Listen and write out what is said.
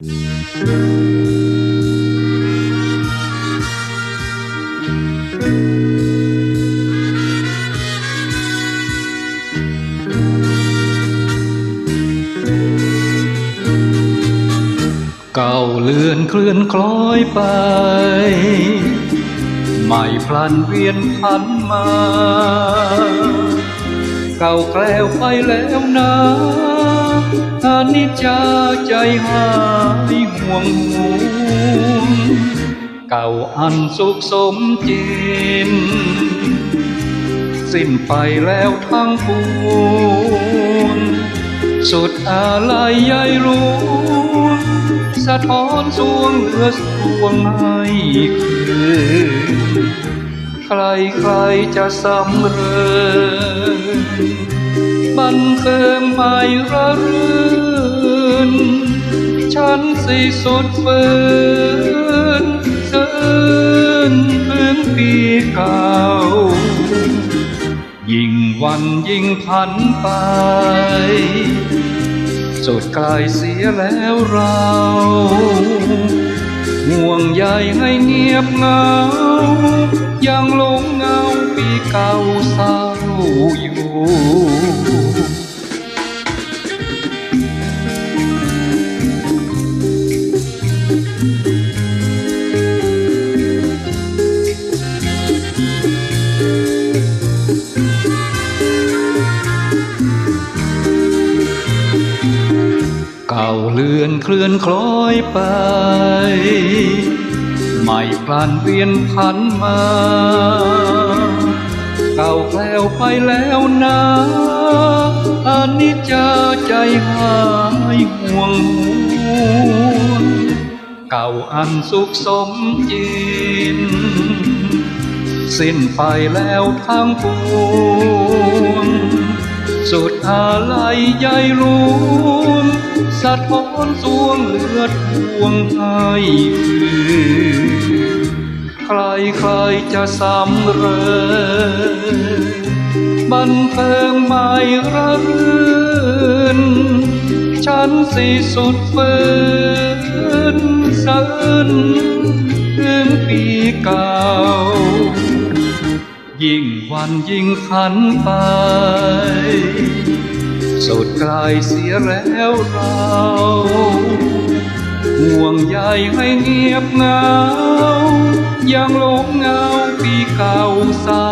เก่าเลือนเคลื่อนคล้อยไป ใหม่พลันเวียนพันมา เก่าแกล้วไปแล้วนะอานิจจาใจหายห่วงห่วงเก่าอันสุขสมจินสิ้นไปแล้วทั้งปวงสุดอาลัยใยหลวงสะท้อนสวงเรือสวงให้คืน ใครใครจะสำเริญบันเทิงไม่ระรื่น ฉันสิสุดฝืนเสินถึงปีเก่า ยิ่งวันยิ่งพันไปสุดกลายเสียแล้วเรา ห่วงใยให้เงียบเงา ยังหลงเงาปีเก่าเศร้าอยู่าเลือนเคลื่อนคล้อยไปใหม่พลันเวียนพันมา เก่าแคล้วไปแล้วนะอานิจจาใจหายห่วงห่วงเก่าอันสุขสมจินสิ้นไปแล้วทั้งปวงสุดอาลัยใยหลวง สะท้อนสวงเลือดพวงให้คืนใครใครจะสำเริญบันเทิงไม่ระรื่นฉันสิสุดฝืนเสินถึงปีเก่า ยิ่งวันยิ่งขันไป สุดกลายเสียแล้วเราห่วงใยให้เงียบเงายังหลงเงาปีเก่าเศร้า